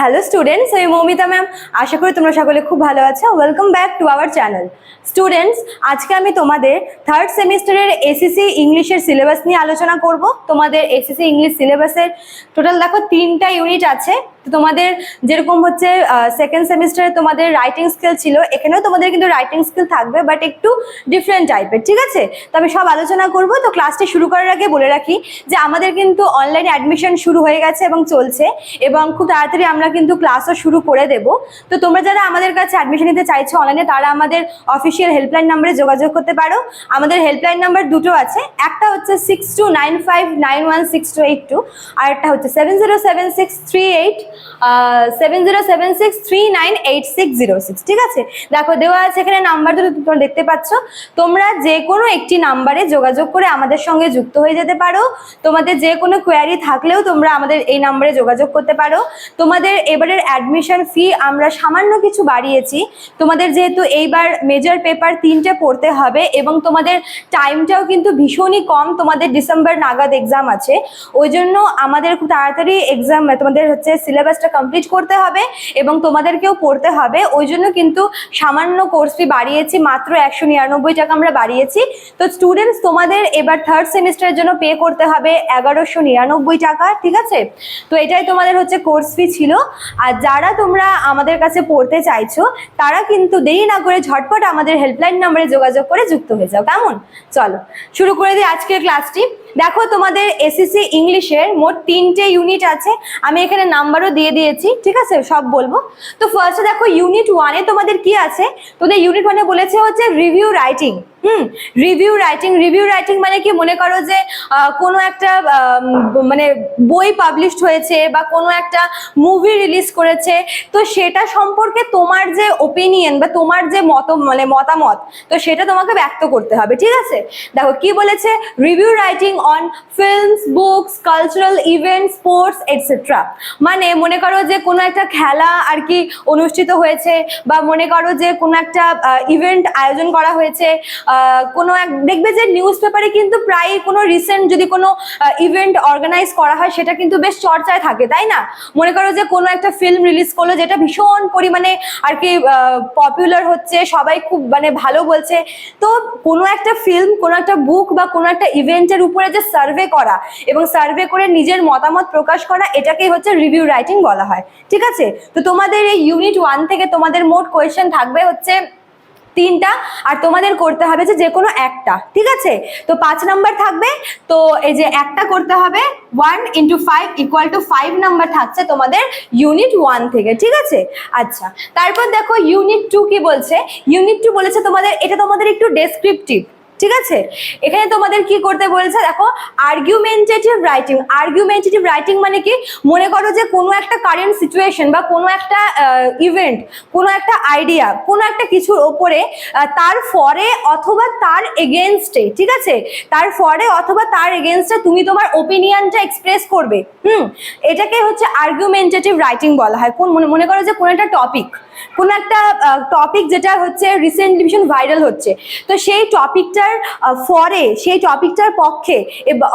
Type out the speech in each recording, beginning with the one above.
Hello students আমি Moumita ma'am আশা করি তোমরা সকলে খুব ভালো আছো। Welcome back to our channel students আজকে আমি তোমাদের থার্ড সেমিস্টারের এসিসি ইংলিশের সিলেবাস নিয়ে আলোচনা করব। তোমাদের এসিসি ইংলিশ সিলেবাসের টোটাল দেখো তিনটা ইউনিট আছে। তো তোমাদের যেরকম হচ্ছে সেকেন্ড সেমিস্টারে তোমাদের রাইটিং স্কিল ছিল, এখানেও তোমাদের কিন্তু রাইটিং স্কিল থাকবে বাট একটু ডিফারেন্ট টাইপের ঠিক আছে? তো আমি সব আলোচনা করব। তো ক্লাসটি শুরু করার আগে বলে রাখি যে আমাদের কিন্তু অনলাইন অ্যাডমিশন শুরু হয়ে গেছে এবং চলছে এবং খুব তাড়াতাড়ি আমরা কিন্তু ক্লাসও শুরু করে দেব। তো তোমরা যারা আমাদের কাছে অ্যাডমিশন নিতে চাইছো অনলাইনে তারা আমাদের অফিসিয়াল হেল্পলাইন নাম্বারে যোগাযোগ করতে পারো। আমাদের হেল্পলাইন নাম্বার দুটো আছে। একটা হচ্ছে six two nine five nine one six two eight two আর একটা হচ্ছে seven zero seven six three eight seven zero seven six three nine eight six zero six ঠিক আছে? দেখো, দেওয়া আছে এখানে নাম্বার দুটো তোমরা দেখতে পাচ্ছ। তোমরা যে কোনো একটি নাম্বারে যোগাযোগ করে আমাদের সঙ্গে যুক্ত হয়ে যেতে পারো। তোমাদের যে কোনো কোয়ারি থাকলেও তোমরা আমাদের এই নাম্বারে যোগাযোগ করতে পারো। তোমাদের এবারের অ্যাডমিশন ফি আমরা সামান্য কিছু বাড়িয়েছি। তোমাদের যেহেতু এইবার মেজর পেপার তিনটে পড়তে হবে এবং তোমাদের টাইমটাও কিন্তু ভীষণই কম। তোমাদের ডিসেম্বর নাগাদ এক্সাম আছে। ওই জন্য আমাদের খুব তাড়াতাড়ি এক্সাম তোমাদের হচ্ছে সিলেবাসটা কমপ্লিট করতে হবে এবং তোমাদেরকেও পড়তে হবে। ওই জন্য কিন্তু সামান্য কোর্স ফি বাড়িয়েছি, মাত্র একশো নিরানব্বই টাকা আমরা বাড়িয়েছি। তো স্টুডেন্টস তোমাদের এবার থার্ড সেমিস্টারের জন্য পে করতে হবে এগারোশো নিরানব্বই টাকা, ঠিক আছে? তো এটাই তোমাদের হচ্ছে কোর্স ফি ছিল। আর যারা তোমরা আমাদের কাছে পড়তে চাইছো, তারা কিন্তু দেরি না করে ঝটপট আমাদের হেল্পলাইন নাম্বারে যোগাযোগ করে যুক্ত হয়ে যাও। কেমন? চলো, শুরু করে দিই আজকের ক্লাসটি দেখো তোমাদের এসএসসি ইংলিশের মোট তিনটে ইউনিট আছে। আমি এখানে নাম্বারও দিয়ে দিয়েছি, ঠিক আছে? সব বলব। তো ফার্স্টে দেখো ইউনিট ওয়ানে তোমাদের কি আছে? তোদের ইউনিট ওয়ানে বলেছে হচ্ছে review writing hmm review writing review writing মানে কি মনে করো যে কোনো একটা মানে বই পাবলিশড হয়েছে বা কোনো একটা মুভি রিলিজ করেছে, তো সেটা সম্পর্কে তোমার যে ওপিনিয়ন বা তোমার যে মত মানে মতামত, তো সেটা তোমাকে ব্যক্ত করতে হবে, ঠিক আছে? দেখো, কি বলেছে? Review writing on films books cultural event sports etcetera মানে মনে করো যে কোনো একটা খেলা আর কি অনুষ্ঠিত হয়েছে বা মনে করো যে কোনো একটা ইভেন্ট আয়োজন করা হয়েছে কোনো এক, দেখবে যে নিউজ পেপারে কিন্তু প্রায় কোনো রিসেন্ট যদি কোনো ইভেন্ট অর্গানাইজ করা হয়, সেটা কিন্তু বেশ চর্চায় থাকে, তাই না? মনে করো যে কোনো একটা ফিল্ম রিলিজ করল, যেটা ভীষণ পরিমাণে আর কি পপুলার হচ্ছে, সবাই খুব মানে ভালো বলছে, তো কোনো একটা ফিল্ম কোনো একটা বুক বা কোনো একটা ইভেন্টের উপরে যে সার্ভে করা এবং সার্ভে করে নিজের মতামত প্রকাশ করা, এটাকেই হচ্ছে রিভিউ রাইটিং বলা হয়, ঠিক আছে? তো তোমাদের এই ইউনিট ওয়ান থেকে তোমাদের মোট কোয়েশ্চেন থাকবে হচ্ছে তিনটা, আর তোমাদের করতে হবে যে কোনো একটা, ঠিক আছে? তো পাঁচ নাম্বার থাকবে, তো এই যে একটা করতে হবে one into five equal to five number থাকছে তোমাদের ইউনিট ওয়ান থেকে, ঠিক আছে? আচ্ছা তারপর দেখো ইউনিট টু কি বলছে? ইউনিট টু বলেছে তোমাদের, এটা তোমাদের একটু ডেসক্রিপটিভ ঠিক আছে? এখানে তোমাদের কি করতে বলছে দেখো আর্গুমেন্টেটিভ রাইটিং আর্গুমেন্টেটিভ রাইটিং মানে কি? মনে করো যে কোনো একটা কারেন্ট সিচুয়েশন বা কোনো একটা ইভেন্ট কোনো একটা আইডিয়া কোনো একটা কিছুর ওপরে তার ফরে অথবা তার এগেনস্টে ঠিক আছে? তার ফরে অথবা তার এগেনস্টে তুমি তোমার ওপিনিয়নটা এক্সপ্রেস করবে। হুম? এটাকে হচ্ছে আর্গুমেন্টেটিভ রাইটিং বলা হয়। কোন মনে করো যে কোনো একটা টপিক কোনো একটা টপিক যেটা হচ্ছে রিসেন্টলি ভীষণ ভাইরাল হচ্ছে। তো সেই টপিকটার ফরে, সেই টপিকটার পক্ষে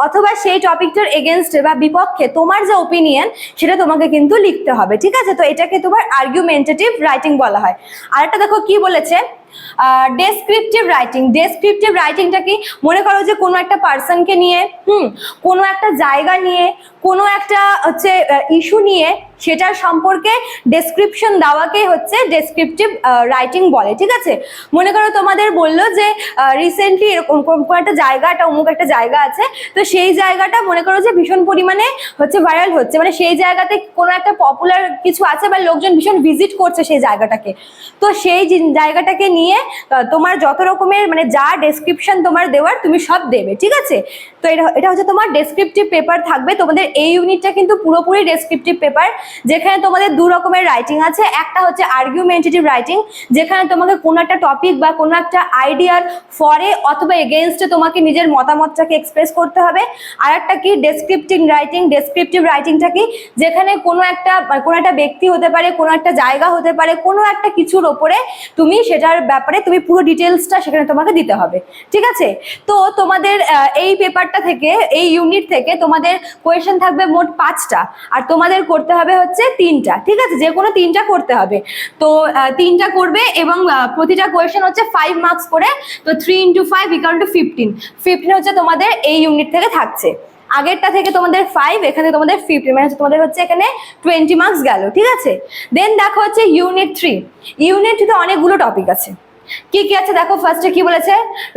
অথবা সেই টপিকটার এগেনস্টে বা বিপক্ষে তোমার যে ওপিনিয়ন সেটা তোমাকে কিন্তু লিখতে হবে, ঠিক আছে? তো এটাকে তোমার আর্গুমেন্টেটিভ রাইটিং বলা হয়। আর একটা দেখো কি বলেছে? ডেসক্রিপটিভ রাইটিং ডেসক্রিপটিভ রাইটিংটা কি? মনে করো যে কোনো একটা পার্সনকে নিয়ে, হুম, কোনো একটা জায়গা নিয়ে, কোনো একটা হচ্ছে ইস্যু নিয়ে সেটার সম্পর্কে ডেসক্রিপশন দেওয়াকেই হচ্ছে ডেসক্রিপটিভ রাইটিং বলে, ঠিক আছে? মনে করো তোমাদের বলল যে রিসেন্টলি এরকম, কোন একটা জায়গা, একটা অমুক একটা জায়গা আছে, তো সেই জায়গাটা মনে করো যে ভীষণ পরিমাণে হচ্ছে ভাইরাল হচ্ছে। মানে সেই জায়গাতে কোনো একটা পপুলার কিছু আছে বা লোকজন ভীষণ ভিজিট করছে সেই জায়গাটাকে। তো সেই জায়গাটাকে নিয়ে তোমার যত রকমের মানে যা ডেসক্রিপশন তোমার দেওয়ার তুমি সব দেবে, ঠিক আছে? তো এটা এটা হচ্ছে তোমার ডেসক্রিপটিভ পেপার থাকবে। তোমাদের এই ইউনিটটা কিন্তু পুরোপুরি ডেসক্রিপটিভ পেপার যেখানে তোমাদের দু রকমের রাইটিং আছে। একটা হচ্ছে আর্গুমেন্টেটিভ রাইটিং যেখানে তোমাকে কোনো একটা টপিক বা কোনো একটা আইডিয়ার ফরে অথবা এগেনস্টে তোমাকে নিজের মতামতটাকে এক্সপ্রেস করতে হবে। আর একটা কি? ডেসক্রিপটিভ রাইটিং ডেসক্রিপটিভ রাইটিংটা কি? যেখানে কোনো একটা কোনো একটা ব্যক্তি হতে পারে, কোনো একটা জায়গা হতে পারে, কোনো একটা কিছুর ওপরে তুমি সেটার ব্যাপারে তুমি পুরো ডিটেলসটা সেখানে তোমাকে দিতে হবে। ঠিক আছে? তো তোমাদের এই পেপারটা থেকে, এই ইউনিট থেকে তোমাদের কোয়েশন থাকবে মোট পাঁচটা। আর তোমাদের করতে হবে হচ্ছে তিনটা। ঠিক আছে? যে কোনো তিনটা করতে হবে। তো তিনটা করবে এবং প্রতিটা কোয়েশ্চেন হচ্ছে ফাইভ মার্কস করে, তো three into five equal to fifteen fifteen হচ্ছে তোমাদের এই ইউনিট থেকে থাকছে। আগেরটা থেকে তোমাদের ফাইভ এখানে তোমাদের ফিফটি মানে হচ্ছে তোমাদের হচ্ছে এখানে টোয়েন্টি মার্কস গেল, ঠিক আছে? দেন দেখো হচ্ছে ইউনিট থ্রি ইউনিট থ্রিতে অনেকগুলো টপিক আছে। কি কি আছে দেখো? ফার্স্টে কি বলেছে?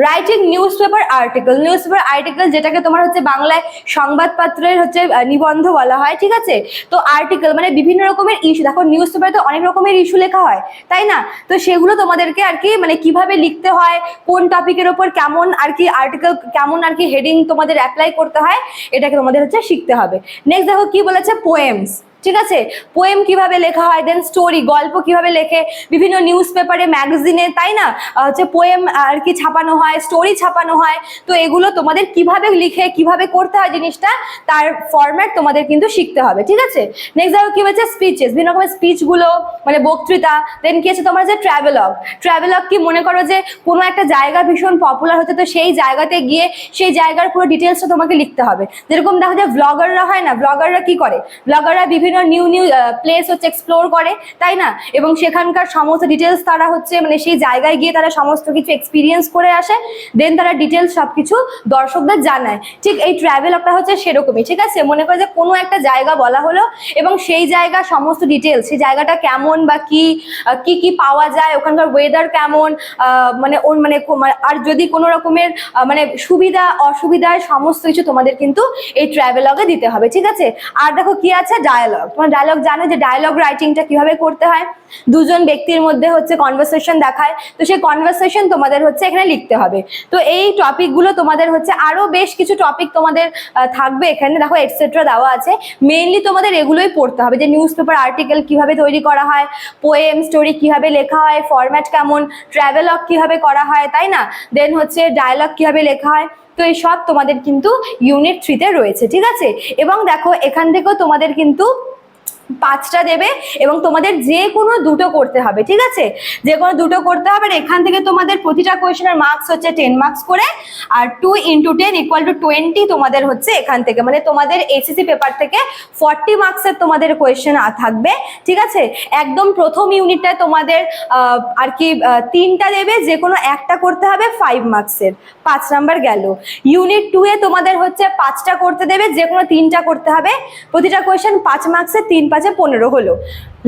Writing news paper article news paper article যেটাকে তোমার হচ্ছে বাংলায় সংবাদপত্রের হচ্ছে নিবন্ধ বলা হয়, ঠিক আছে? তো আর্টিকেল মানে বিভিন্ন রকমের ইস্যু দেখো নিউজ পেপারে তো অনেক রকমের ইস্যু লেখা হয়, তাই না? তো সেগুলো তোমাদেরকে আর কি মানে কীভাবে লিখতে হয়, কোন টপিকের ওপর কেমন আর কি আর্টিকেল কেমন আর কি হেডিং তোমাদের অ্যাপ্লাই করতে হয়, এটাকে তোমাদের হচ্ছে শিখতে হবে। নেক্সট দেখো কি বলেছে? পোয়েমস ঠিক আছে? পোয়েম কীভাবে লেখা হয় দেন স্টোরি গল্প কীভাবে লেখে, বিভিন্ন নিউজ পেপারে ম্যাগাজিনে তাই না? হচ্ছে পোয়েম আর কি ছাপানো হয় স্টোরি ছাপানো হয়। তো এগুলো তোমাদের কীভাবে লিখে, কীভাবে করতে হয় জিনিসটা, তার ফরম্যাট তোমাদের কিন্তু শিখতে হবে, ঠিক আছে? নেক্সট দেখো কি হয়েছে? স্পিচেস বিভিন্ন রকমের স্পিচগুলো মানে বক্তৃতা দেন কি আছে তোমার যে ট্রাভেলগ ট্রাভেলগ কি মনে করো যে কোনো একটা জায়গা ভীষণ পপুলার হচ্ছে তো সেই জায়গাতে গিয়ে সেই জায়গার পুরো ডিটেলসটা তোমাকে লিখতে হবে। যেরকম দেখো যে ব্লগাররা হয় না ব্লগাররা কি করে? ব্লগাররা বিভিন্ন নিউ নিউ প্লেস হচ্ছে এক্সপ্লোর করে, তাই না? এবং সেখানকার সমস্ত ডিটেলস তারা হচ্ছে মানে সেই জায়গায় গিয়ে তারা সমস্ত কিছু এক্সপিরিয়েন্স করে আসে দেন তারা ডিটেলস সব কিছু দর্শকদের জানায়। ঠিক এই ট্রাভেলটা হচ্ছে সেরকমই, ঠিক আছে? মনে করে যে কোনো একটা জায়গা বলা হলো, এবং সেই জায়গা সমস্ত ডিটেলস সেই জায়গাটা কেমন বা কি কি কি পাওয়া যায়, ওখানকার ওয়েদার কেমন মানে ওর মানে মানে- আর যদি কোনো রকমের মানে সুবিধা অসুবিধার সমস্ত কিছু তোমাদের কিন্তু এই ট্রাভেলগে দিতে হবে, ঠিক আছে? আর দেখো কি আছে? ডায়ালগ তোমার ডায়লগ জানো যে ডায়লগ রাইটিংটা কীভাবে করতে হয়। দুজন ব্যক্তির মধ্যে হচ্ছে কনভারসেশন দেখায়। তো সেই কনভারসেশন তোমাদের হচ্ছে এখানে লিখতে হবে। তো এই টপিকগুলো তোমাদের হচ্ছে আরও বেশ কিছু টপিক তোমাদের থাকবে এখানে। দেখো এটসেট্রা দেওয়া আছে। মেইনলি তোমাদের এগুলোই পড়তে হবে। যে নিউজ পেপার আর্টিকেল কীভাবে তৈরি করা হয় পোয়েম স্টোরি কীভাবে লেখা হয় ফরম্যাট কেমন ট্রাভেলগ কীভাবে করা হয়, তাই না? দেন হচ্ছে ডায়লগ কীভাবে লেখা হয়। তো এই সব তোমাদের কিন্তু ইউনিট থ্রিতে রয়েছে, ঠিক আছে? এবং দেখো এখান থেকেও তোমাদের কিন্তু পাঁচটা দেবে এবং তোমাদের যে কোনো দুটো করতে হবে, ঠিক আছে? যে কোনো দুটো করতে হবে এখান থেকে তোমাদের প্রতিটা কোয়েশনের মার্কস হচ্ছে টেন মার্কস করে আর two into ten equal to twenty তোমাদের হচ্ছে এখান থেকে। মানে তোমাদের এসএসসি পেপার থেকে ফর্টি মার্কসের তোমাদের কোয়েশ্চেন থাকবে, ঠিক আছে? একদম প্রথম ইউনিটটায় তোমাদের আর কি তিনটা দেবে যে কোনো একটা করতে হবে ফাইভ মার্কসের পাঁচ নাম্বার গেল। ইউনিট টু এ তোমাদের হচ্ছে পাঁচটা করতে দেবে যে কোনো তিনটা করতে হবে। প্রতিটা কোয়েশ্চেন পাঁচ মার্কসের তিন পাঁচে পনেরো হলো।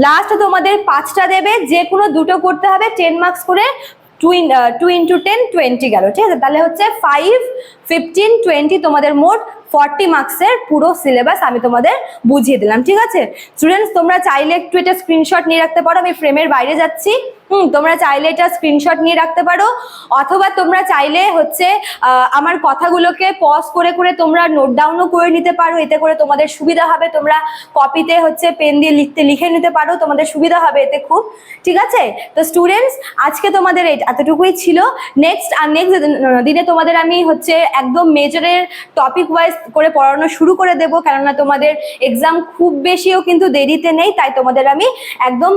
লাস্ট তোমাদের পাঁচটা দেবে, যে কোনো দুটো করতে হবে টেন মার্কস করে two in two into ten twenty গেল, ঠিক আছে? তাহলে হচ্ছে ফাইভ ফিফটিন টোয়েন্টি তোমাদের মোট ফর্টি মার্কসের পুরো সিলেবাস আমি তোমাদের বুঝিয়ে দিলাম, ঠিক আছে? স্টুডেন্টস তোমরা চাইলে একটু এটা স্ক্রিনশট নিয়ে রাখতে পারো, আমি ফ্রেমের বাইরে যাচ্ছি। হুম, তোমরা চাইলে এটা স্ক্রিনশট নিয়ে রাখতে পারো, অথবা তোমরা চাইলে হচ্ছে আমার কথাগুলোকে পজ করে করে তোমরা নোট ডাউনও করে নিতে পারো, এতে করে তোমাদের সুবিধা হবে, তোমরা কপিতে হচ্ছে পেন দিয়ে লিখতে, লিখে নিতে পারো, তোমাদের সুবিধা হবে এতে খুব, ঠিক আছে? তো স্টুডেন্টস আজকে তোমাদের এতটুকুই ছিল। নেক্সট আর নেক্সট দিনে তোমাদের আমি হচ্ছে একদম মেজরের টপিক ওয়াইজ করে পড়ানো শুরু করে দেবো, কেননা তোমাদের এক্সাম খুব বেশিও কিন্তু দেরিতে নেই, তাই তোমাদের আমি একদম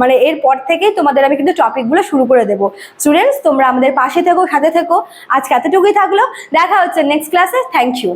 মানে এরপর থেকেই তোমাদের আমি কিন্তু টপিকগুলো শুরু করে দেবো। স্টুডেন্টস তোমরা আমাদের পাশে থেকো, সাথে থেকো। আজকে এতটুকুই থাকল। দেখা হচ্ছে নেক্সট ক্লাসে থ্যাংক ইউ